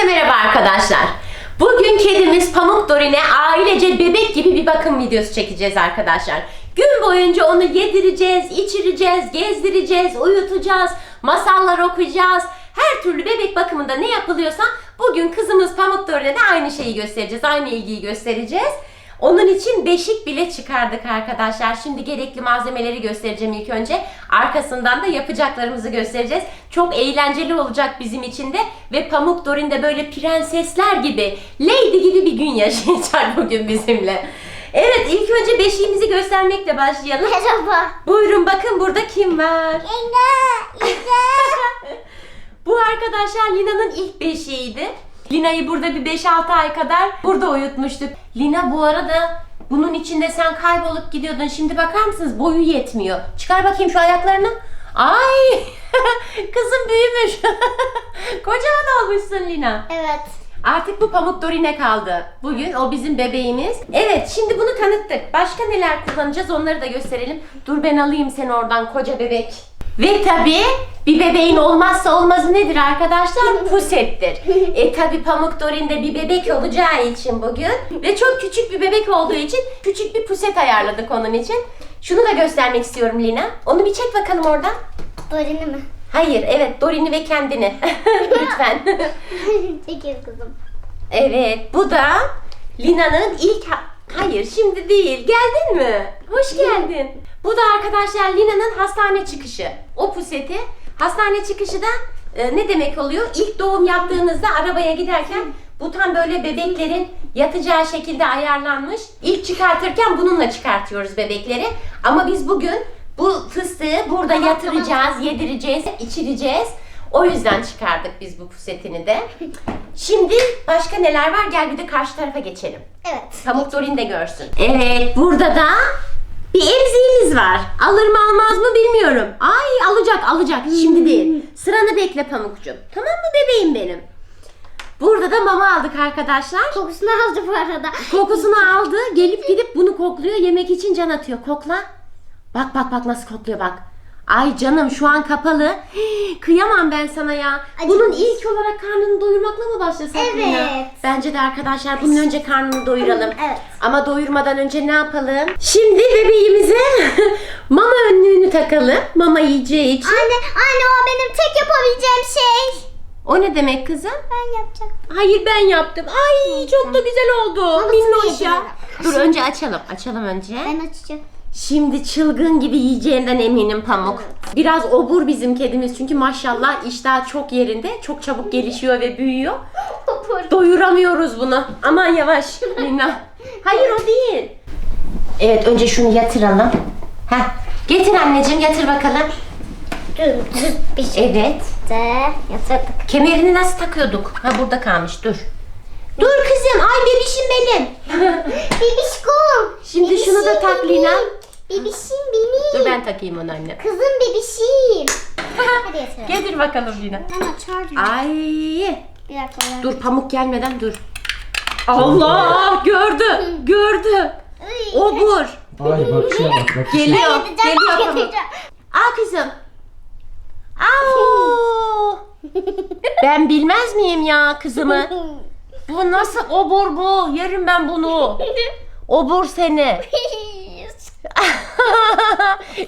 Herkese merhaba arkadaşlar. Bugün kedimiz Pamuk Dorin'e ailece bebek gibi bir bakım videosu çekeceğiz arkadaşlar. Gün boyunca onu yedireceğiz, içireceğiz, gezdireceğiz, uyutacağız, masallar okuyacağız. Her türlü bebek bakımında ne yapılıyorsa bugün kızımız Pamuk Dorin'e de aynı şeyi göstereceğiz, aynı ilgiyi göstereceğiz. Onun için beşik bile çıkardık arkadaşlar. Şimdi gerekli malzemeleri göstereceğim ilk önce. Arkasından da yapacaklarımızı göstereceğiz. Çok eğlenceli olacak bizim için de. Ve Pamuk Dorin de böyle prensesler gibi, lady gibi bir gün yaşayacak bugün bizimle. Evet ilk önce beşiğimizi göstermekle başlayalım. Merhaba. Buyurun bakın burada kim var? Yenge, yenge. Bu arkadaşlar Lina'nın ilk beşiğiydi. Lina'yı burada bir 5-6 ay kadar burada uyutmuştuk. Lina bu arada bunun içinde sen kaybolup gidiyordun. Şimdi bakar mısınız boyu yetmiyor. Çıkar bakayım şu ayaklarını. Ay kızım büyümüş. Kocaman olmuşsun Lina. Evet. Artık bu Pamuk Dorine kaldı. Bugün o bizim bebeğimiz. Evet şimdi bunu tanıttık. Başka neler kullanacağız onları da gösterelim. Dur ben alayım seni oradan koca bebek. Ve tabii bir bebeğin olmazsa olmazı nedir arkadaşlar? Pusettir. E tabii Pamuk Dorin'de bir bebek olacağı için bugün ve çok küçük bir bebek olduğu için küçük bir puset ayarladık onun için. Şunu da göstermek istiyorum Lina. Onu bir çek bakalım oradan. Dorini mi? Hayır, evet Dorin'i ve kendini. Lütfen. Çekil kızım. Evet, bu da Lina'nın ilk... ha- Hayır, şimdi değil. Geldin mi? Hoş geldin. Bu da arkadaşlar Lina'nın hastane çıkışı. O puseti. Hastane çıkışı da e, ne demek oluyor? İlk doğum yaptığınızda arabaya giderken bu tam böyle bebeklerin yatacağı şekilde ayarlanmış. İlk çıkartırken bununla çıkartıyoruz bebekleri. Ama biz bugün bu fıstığı burada yatıracağız, yedireceğiz, içireceğiz. O yüzden çıkardık biz bu pusetini de. Şimdi başka neler var? Gel bir de karşı tarafa geçelim. Evet. Pamuk Dorin de görsün. Evet burada da bir emziğimiz var. Alır mı almaz mı bilmiyorum. Ay alacak alacak şimdi değil. Sıranı bekle Pamukcuğum. Tamam mı bebeğim benim? Burada da mama aldık arkadaşlar. Kokusunu aldı bu arada. Kokusunu aldı. Gelip gidip bunu kokluyor. Yemek için can atıyor. Kokla. Bak bak bak nasıl kokluyor bak. Ay canım şu an kapalı. Hii, Kıyamam ben sana ya. Bunun ilk olarak karnını doyurmakla mı başlasak Evet. Lina? Bence de arkadaşlar bunun önce karnını doyuralım. Evet. Ama doyurmadan önce ne yapalım? Şimdi bebeğimize mama önlüğünü takalım. Mama yiyeceği için. Anne, anne o benim tek yapabileceğim şey. O ne demek kızım? Ben yapacağım. Hayır ben yaptım. Ay çok da güzel oldu. Minnoş ya. Dur önce açalım. Açalım önce. Ben açacağım. Şimdi çılgın gibi yiyeceğinden eminim Pamuk. Biraz obur bizim kedimiz çünkü maşallah iştah çok yerinde. Çok çabuk gelişiyor ve büyüyor. Doyuramıyoruz bunu. Aman yavaş Lina. Hayır o değil. Evet önce şunu yatıralım. Heh. Getir anneciğim yatır bakalım. Dümdüz bir şey Evet. de yatırdık. Kemerini nasıl takıyorduk? Ha burada kalmış dur. Dur kızım ay bebişim benim. Bebişkom. Şimdi şunu da tak Lina. Bebişim benim. Dur ben takayım onu anne. Kızım bebişim. Hadi yatıralım. Getir bakalım Lina. Ben açardım. Ay. Bir dakika. ben- Dur pamuk gelmeden dur. Allah gördü gördü. Uy, Obur. Ay bakışa bak bakışa. Geliyor geliyor pamuk. Al kızım. Au. Ben bilmez miyim ya kızımı? Bu nasıl obur bu? Yerim ben bunu. Obur seni.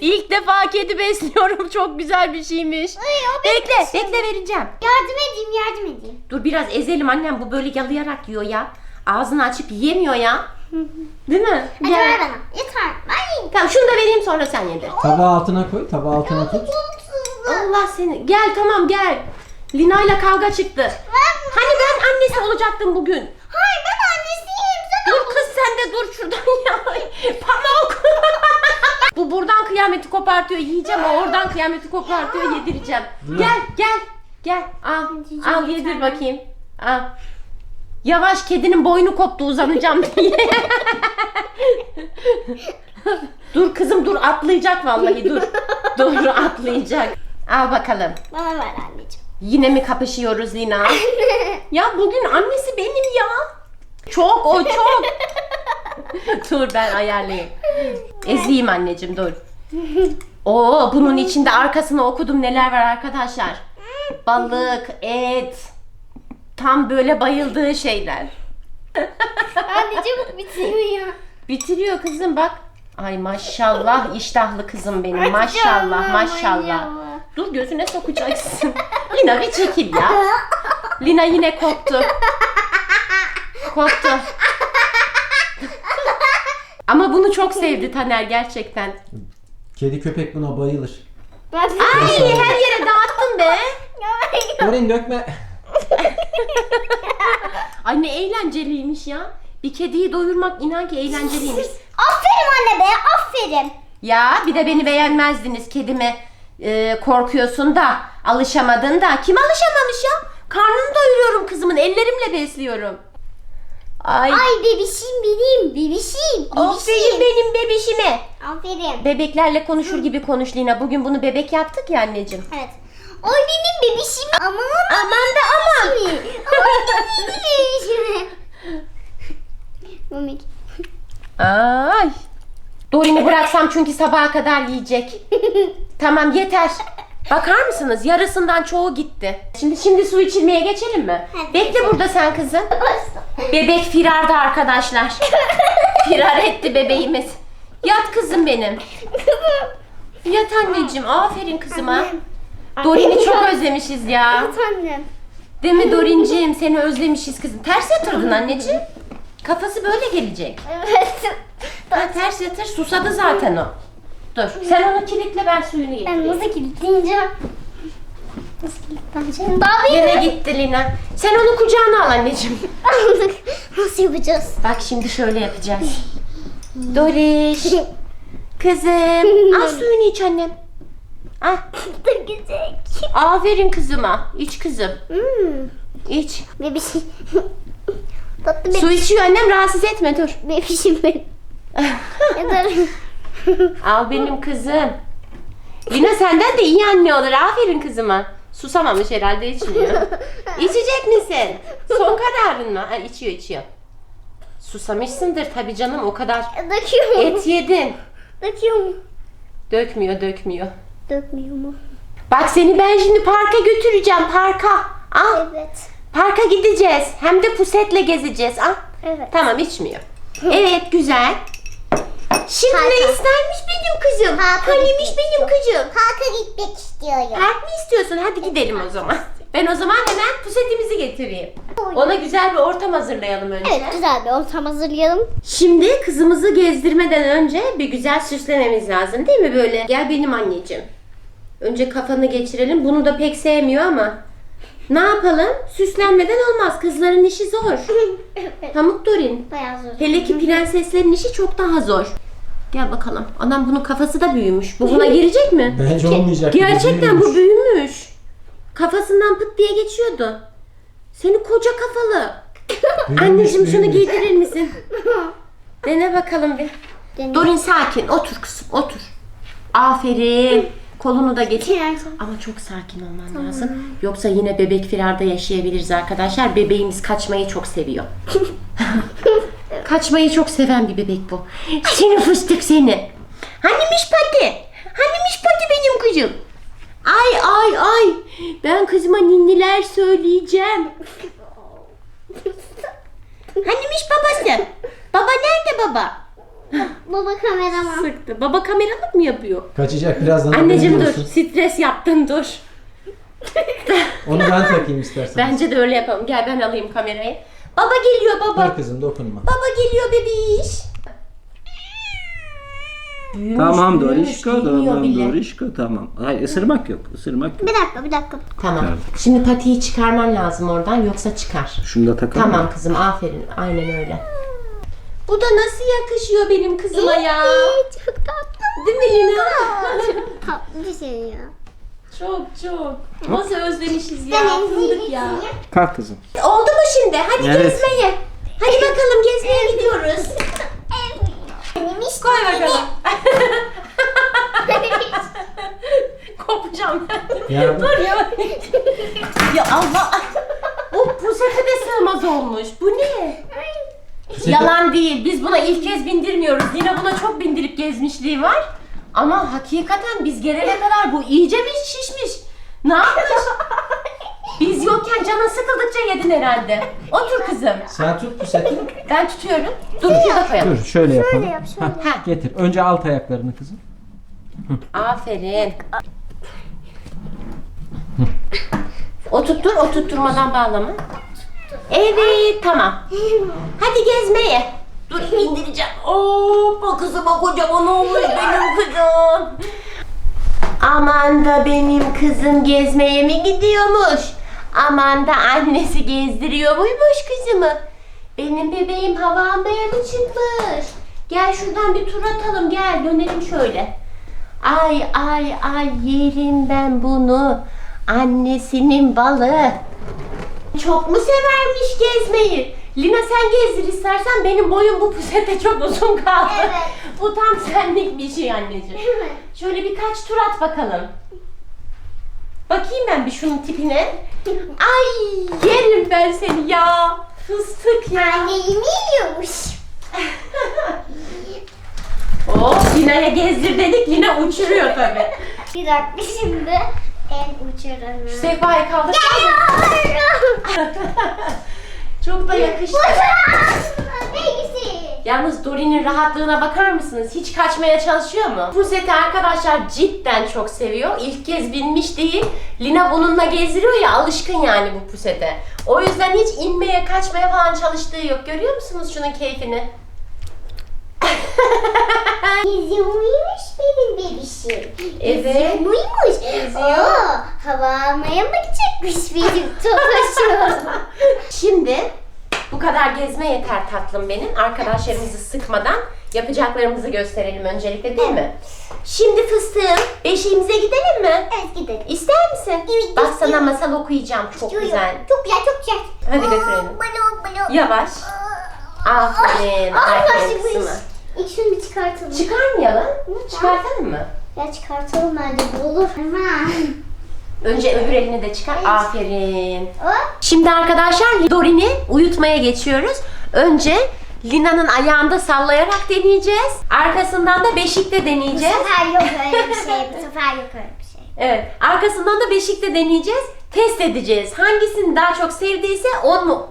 İlk defa kedi besliyorum. Çok güzel bir şeymiş. Ay, o Bekle, benim bekle vereceğim. Yardım edeyim, yardım edeyim. Dur biraz ezelim annem bu böyle yalayarak yiyor ya. Ağzını açıp yiyemiyor ya. Değil mi? Hadi ver bana. Yeter. Ay. Tamam şunu da vereyim sonra sen yedir. Tabağı altına koy, tabağı altına tut. Allah seni. Gel tamam gel. Lina ile kavga çıktı. Hani ben annesi olacaktım bugün. Hayır ben annesiyim. Sen Dur kız sen de dur şuradan ya. Pamuk. Bu buradan kıyameti kopartıyor. Yiyeceğim o oradan kıyameti kopartıyor yedireceğim. Gel gel gel al al yedir bakayım. Al. Yavaş kedinin boynu koptu uzanacağım diye. dur kızım dur atlayacak vallahi dur. Dur atlayacak. Al bakalım. Bana ver anneciğim. Yine mi kapışıyoruz Lina? ya bugün annesi benim ya. Çok o çok. dur ben ayarlayayım. Ezeyim anneciğim dur. Oo bunun içinde arkasını okudum neler var arkadaşlar. Balık, et, Tam böyle bayıldığı şeyler. Anne çabuk bitiyor ya. Bitiriyor kızım bak. Ay maşallah iştahlı kızım benim. Maşallah maşallah. Dur gözüne sokacaksın. Lina bir çekil ya. Lina yine koptu. Koptu. Ama bunu çok sevdi Taner gerçekten. Kedi köpek buna bayılır. Ben de Ay her yere dağıttın be. Dorin dökme. Ay ne eğlenceliymiş ya. Bir kediyi doyurmak inan ki eğlenceliymiş. Aferin anne be aferin. Ya bir de beni beğenmezdiniz kedime e, korkuyorsun da alışamadın da. Kim alışamamış ya? Karnını doyuruyorum kızımın ellerimle besliyorum. Ay, Ay bebişim benim bebişim. aferin Bebişim. benim bebişime. Aferin. Bebeklerle konuşur gibi konuş Lina. Bugün bunu bebek yaptık ya anneciğim. Evet. Oy benim bebişim. Aman Aman da aman. Aman benim bebişim. Mumik. Ay. Dorin'i bıraksam çünkü sabaha kadar yiyecek. Tamam yeter. Bakar mısınız? Yarısından çoğu gitti. Şimdi şimdi su içirmeye geçelim mi? Hadi. Bekle burada sen kızım. Bebek firarda arkadaşlar. Firar etti bebeğimiz. Yat kızım benim. Yat anneciğim. Aferin kızıma. Dorin'i çok özlemişiz ya. Evet annem. Değil mi Dorinciğim? Seni özlemişiz kızım. Ters yatırdın anneciğim. Kafası böyle gelecek. Evet. Ha, ters yatır. Susadı zaten o. Dur. Sen onu kilitle ben suyunu Ben getireyim. kilitleyeceğim? Nasıl kilitleyeceğim? Daha Yine gitti Lina. Sen onu kucağına al anneciğim. Nasıl yapacağız? Bak şimdi şöyle yapacağız. Doriş. Kızım. Al suyunu iç annem. Ah. Dökecek. Aferin kızıma. İç kızım. Hmm. İç. Bebişim. Tatlı Su be içiyor annem rahatsız etme dur. bebişim benim. Yeter. Al benim kızım. Lina senden de iyi anne olur. Aferin kızıma. Susamamış herhalde içmiyor. İçecek misin? Son kararın mı? Ha, içiyor içiyor. Susamışsındır tabii canım o kadar. Döküyor mu? Et yedin. Döküyor mu? Dökmüyor dökmüyor. Dökmüyor mu? Bak seni ben şimdi parka götüreceğim parka. Al Evet. parka gideceğiz. Hem de pusetle gezeceğiz. Al. Evet. Tamam içmiyor. Evet güzel. Şimdi Parka. istermiş benim kızım? Hanimiş gitmek benim kızım. Parka gitmek istiyorum. Park mı istiyorsun? Hadi gidelim o zaman. Ben o zaman hemen pusetimizi getireyim. Ona güzel bir ortam hazırlayalım önce. Evet güzel bir ortam hazırlayalım. Şimdi kızımızı gezdirmeden önce bir güzel süslememiz lazım değil mi böyle? Gel benim anneciğim. Önce kafanı geçirelim. Bunu da pek sevmiyor ama. Ne yapalım? Süslenmeden olmaz. Kızların işi zor. evet. Pamuk Dorin. Bayağı zor. Hele ki prenseslerin işi çok daha zor. Gel bakalım. Anam bunun kafası da büyümüş. Bu buna girecek mi? Bence olmayacak. Gerçekten bu büyümüş. Kafasından pıt diye geçiyordu. Seni koca kafalı. Büyümüş, Anneciğim şunu büyümüş. giydirir misin? Dene bakalım bir. Dorin sakin. Otur kızım otur. Aferin. Kolunu da getir. Ama çok sakin olman lazım. Yoksa yine bebek firarda yaşayabiliriz arkadaşlar. Bebeğimiz kaçmayı çok seviyor. kaçmayı çok seven bir bebek bu. Seni fıstık seni. Hanimiş pati? Hanimiş pati benim kızım? Ay ay ay. Ben kızıma ninniler söyleyeceğim. Hanimiş babası? Baba nerede baba? Baba kameraman. Sıktı. Baba kameralık mı yapıyor? Kaçacak birazdan. Anneciğim dur. olsun. Stres yaptın dur. Onu ben takayım istersen. Bence de öyle yapalım. Gel ben alayım kamerayı. Baba geliyor baba. Dur kızım dokunma. Baba geliyor bebiş. Büyümüş, Tamam Dorişko, tamam. Dorişko, tamam. Hayır ısırmak yok, ısırmak yok. Bir dakika bir dakika. Tamam. Evet. Şimdi patiyi çıkarman lazım oradan yoksa çıkar. Şunu da takalım. Tamam kızım aferin. Aynen öyle. Bu da nasıl yakışıyor benim kızıma ya? Çok tatlı. Değil mi Lina? Tatlı bir şey ya. çok çok. Nasıl özlemişiz ya. Fındık ya. Kalk kızım. Oldu mu şimdi? Hadi Evet. gezmeye. Hadi bakalım gezmeye gidiyoruz. Neymiş? Koy bakalım. Kopacağım ben. Ya Dur ya. ya Allah. Bu pusete de sığmaz olmuş. Bu ne? Yalan değil. Biz buna ilk kez bindirmiyoruz. Yine buna çok bindirip gezmişliği var. Ama hakikaten biz gelene kadar bu iyice bir şişmiş. Ne yapmış? Biz yokken canın sıkıldıkça yedin herhalde. Otur kızım. Sen tut puseti. Ben tutuyorum. Dur şurada koyalım. Dur şöyle yapalım. Şöyle yap, şöyle. Heh, getir. Önce alt ayaklarını kızım. Aferin. O tuttur, o tutturmadan bağlama. Evet, tamam. Hadi gezmeye. Dur indireceğim. Hoppa kızıma kocaman olmuş benim kızım. Aman da benim kızım gezmeye mi gidiyormuş? Aman da annesi gezdiriyor muymuş kızımı? Benim bebeğim hava almaya mı çıkmış? Gel şuradan bir tur atalım gel dönelim şöyle. Ay ay ay yerim ben bunu. Annesinin balı. Çok mu severmiş gezmeyi? Lina sen gezdir istersen benim boyum bu pusete çok uzun kaldı. Evet. bu tam senlik bir şey anneciğim. Evet. Şöyle birkaç tur at bakalım. Bakayım ben bir şunun tipine. Ay yerim ben seni ya. Fıstık ya. Anneyi mi yiyormuş? Oh Lina'ya gezdir dedik Lina uçuruyor tabii. Bir dakika şimdi en uçuranı. Şu sehpayı kaldır. Çok da yakıştı. Yalnız Dorin'in rahatlığına bakar mısınız? Hiç kaçmaya çalışıyor mu? Puseti arkadaşlar cidden çok seviyor. İlk kez binmiş değil. Lina bununla gezdiriyor ya alışkın yani bu pusete. O yüzden hiç inmeye kaçmaya falan çalıştığı yok. Görüyor musunuz şunun keyfini? Geziyor muymuş benim bebişim? Evet. Muymuş? Geziyor. Oo, hava almaya mı gidecekmiş benim topaşım? Şimdi bu kadar gezme yeter tatlım benim. Arkadaşlarımızı sıkmadan yapacaklarımızı gösterelim öncelikle değil mi? Şimdi fıstığım beşiğimize gidelim mi? evet gidelim. İster misin? Evet, Bak sana istiyorum. masal okuyacağım çok güzel. Çok güzel çok güzel. Hadi götürelim. Balon balon. Yavaş. Aferin. Aferin kızıma. İlk şunu bir çıkartalım. Çıkarmayalım. Çıkartalım mı? Ya çıkartalım bence bu olur. Hemen. Önce öbür elini de çıkar. Evet. Aferin. Hop. Şimdi arkadaşlar Dorin'i uyutmaya geçiyoruz. Önce Lina'nın ayağında sallayarak deneyeceğiz. Arkasından da beşikte Bu deneyeceğiz. sefer yok öyle bir şey. Bu sefer yok öyle bir şey. Evet. Arkasından da beşikte deneyeceğiz. Test edeceğiz. Hangisini daha çok sevdiyse onu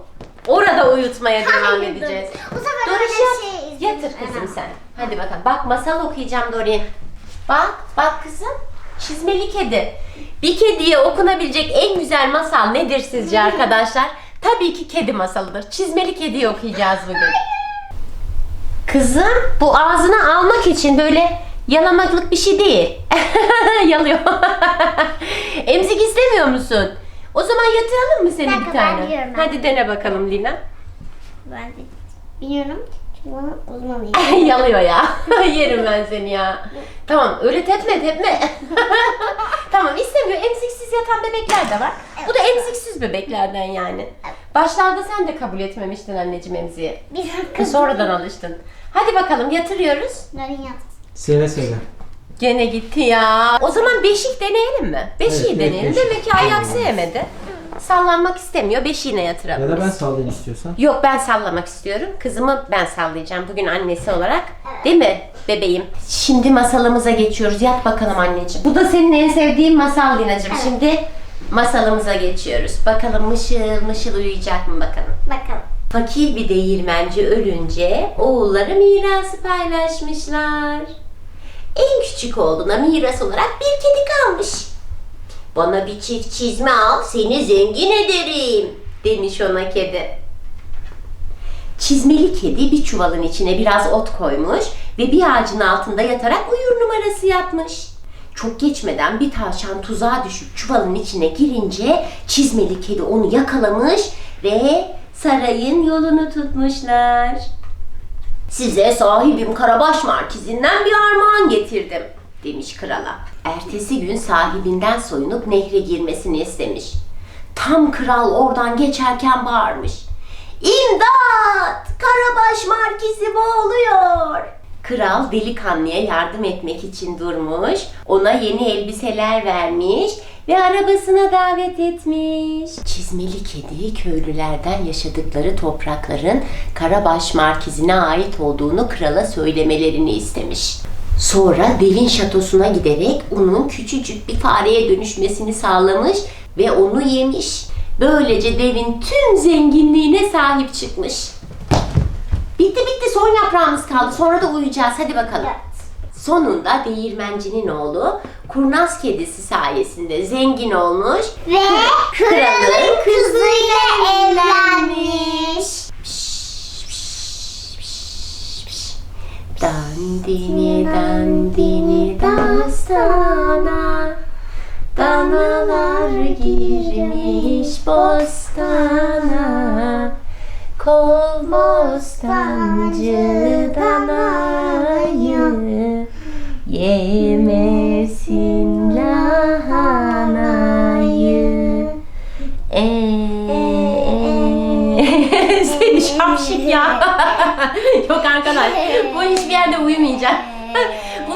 orada uyutmaya devam Hayır, edeceğiz. Bu sefer Dorin öyle yat. bir şey izledim. Yatır kızım sen. Hadi bakalım. Bak masal okuyacağım Dorin. Bak, bak kızım. Çizmeli kedi. Bir kediye okunabilecek en güzel masal nedir sizce arkadaşlar? Tabii ki kedi masalıdır. Çizmeli kediyi okuyacağız bugün. Kızım bu ağzına almak için böyle yalamaklık bir şey değil. Yalıyor. Emzik istemiyor musun? O zaman yatıralım mı seni Bir bir dakika, ben tane? biliyorum ben. Hadi dene bakalım Lina. Ben de biliyorum. Çünkü bana uzmanıyım. Yalıyor ya. Yerim ben seni ya. Tamam öyle tepme tepme. tamam istemiyor. Emziksiz yatan bebekler de var. Bu da emziksiz bebeklerden yani. Başlarda sen de kabul etmemiştin anneciğim emziği. Bir dakika. Sonradan alıştın. Hadi bakalım yatırıyoruz. Narin yat. Söyle söyle. Gene gitti ya. O zaman beşik deneyelim mi? Beşiği Evet, evet, deneyelim. beşik. Demek ki ayak sevmedi. Sallanmak istemiyor. Beşiğine yatıralım. Ya da ben sallayayım istiyorsan. Yok ben sallamak istiyorum. Kızımı ben sallayacağım bugün annesi olarak. Değil mi bebeğim? Şimdi masalımıza geçiyoruz. Yat bakalım anneciğim. Bu da senin en sevdiğin masal Lina'cığım. Şimdi masalımıza geçiyoruz. Bakalım mışıl mışıl uyuyacak mı bakalım. Bakalım. Fakir bir değirmenci ölünce oğulları mirası paylaşmışlar. En küçük oğluna miras olarak bir kedi kalmış. Bana bir çift çizme al seni zengin ederim demiş ona kedi. Çizmeli kedi bir çuvalın içine biraz ot koymuş ve bir ağacın altında yatarak uyur numarası yapmış. Çok geçmeden bir tavşan tuzağa düşüp çuvalın içine girince çizmeli kedi onu yakalamış ve sarayın yolunu tutmuşlar. Size sahibim Karabaş Markizi'nden bir armağan getirdim demiş krala. Ertesi gün sahibinden soyunup nehre girmesini istemiş. Tam kral oradan geçerken bağırmış. İmdat! Karabaş Markizi boğuluyor. Kral delikanlıya yardım etmek için durmuş, ona yeni elbiseler vermiş ve arabasına davet etmiş. Çizmeli kedi köylülerden yaşadıkları toprakların Karabaş Markizi'ne ait olduğunu krala söylemelerini istemiş. Sonra devin şatosuna giderek onun küçücük bir fareye dönüşmesini sağlamış ve onu yemiş. Böylece devin tüm zenginliğine sahip çıkmış. Bitti bitti son yaprağımız kaldı. Sonra da uyuyacağız. Hadi bakalım. Sonunda değirmencinin oğlu kurnaz kedisi sayesinde zengin olmuş. Ve kralın kızıyla evlenmiş. Dandini dandini dastana Danalar girmiş bostana Kol bostancı danayı Yemesin lahanayı. Eee Seni şapşik ya. Yok arkadaş bu hiçbir yerde uyumayacak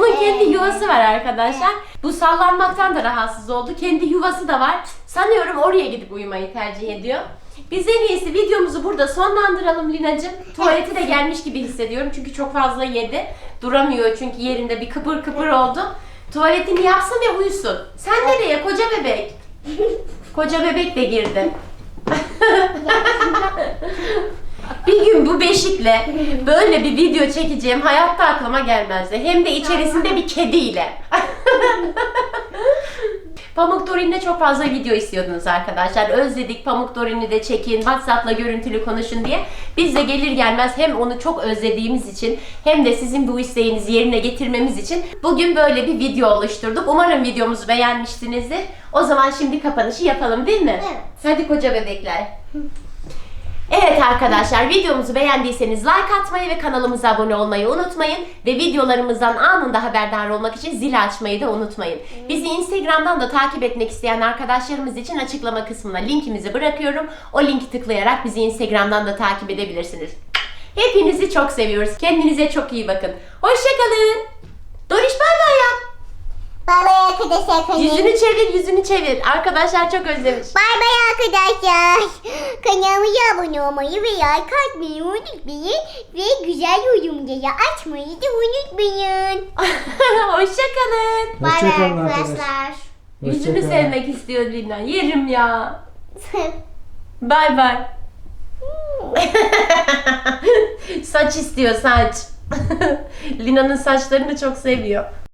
Bunun kendi yuvası var arkadaşlar. Bu sallanmaktan da rahatsız oldu. Kendi yuvası da var. Sanıyorum oraya gidip uyumayı tercih ediyor. Biz en iyisi videomuzu burada sonlandıralım Lina'cığım. Tuvaleti de gelmiş gibi hissediyorum çünkü çok fazla yedi. Duramıyor çünkü yerinde bir kıpır kıpır oldu. Tuvaletini yapsın ve uyusun. Sen nereye koca bebek? Koca bebek de girdi. Bir gün bu beşikle böyle bir video çekeceğim hayatta aklıma gelmezdi. Hem de içerisinde bir kediyle. Pamuk Dorin'le çok fazla video istiyordunuz arkadaşlar. Özledik Pamuk Dorin'i de çekin, WhatsApp'la görüntülü konuşun diye. Biz de gelir gelmez hem onu çok özlediğimiz için hem de sizin bu isteğinizi yerine getirmemiz için bugün böyle bir video oluşturduk. Umarım videomuzu beğenmişsinizdir. O zaman şimdi kapanışı yapalım değil mi? Evet. Hadi koca bebekler. Evet arkadaşlar videomuzu beğendiyseniz like atmayı ve kanalımıza abone olmayı unutmayın. Ve videolarımızdan anında haberdar olmak için zil açmayı da unutmayın. Bizi Instagram'dan da takip etmek isteyen arkadaşlarımız için açıklama kısmına linkimizi bırakıyorum. O linki tıklayarak bizi Instagram'dan da takip edebilirsiniz. Hepinizi çok seviyoruz. Kendinize çok iyi bakın. Hoşçakalın. Doriş. Bay bay arkadaşlar. Yüzünü çevir, yüzünü çevir. Arkadaşlar çok özlemiş. Bay bay arkadaşlar. Kanalımıza abone olmayı ve like atmayı unutmayın. Ve güzel yorumları açmayı da unutmayın. Hoşçakalın. Bay bay Hoşçakalın arkadaşlar. Yüzünü Hoşçakalın. sevmek istiyor Lina. Yerim ya. Bay bay. saç istiyor saç. Lina'nın saçlarını çok seviyor.